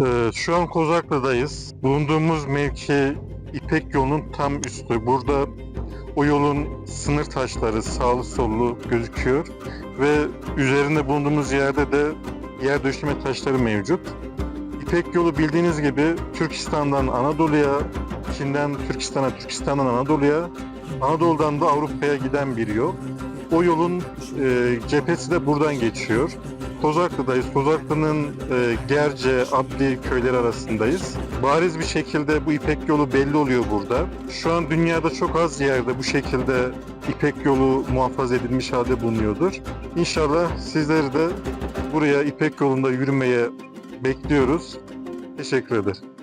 Ee, şu an Kozaklı'dayız. Bulunduğumuz mevki İpek yolunun tam üstü. Burada o yolun sınır taşları sağlı sollu gözüküyor ve üzerinde bulunduğumuz yerde de yer döşeme taşları mevcut. İpek yolu bildiğiniz gibi Türkistan'dan Anadolu'ya, Çin'den Türkistan'a, Türkistan'dan Anadolu'ya, Anadolu'dan da Avrupa'ya giden bir yol. O yolun e, cephesi de buradan geçiyor. Kozaklı'dayız. Kozaklı'nın e, Gerce, Abdi köyleri arasındayız. Bariz bir şekilde bu İpek yolu belli oluyor burada. Şu an dünyada çok az yerde bu şekilde İpek yolu muhafaza edilmiş halde bulunuyordur. İnşallah sizleri de buraya İpek yolunda yürümeye bekliyoruz. Teşekkür ederim.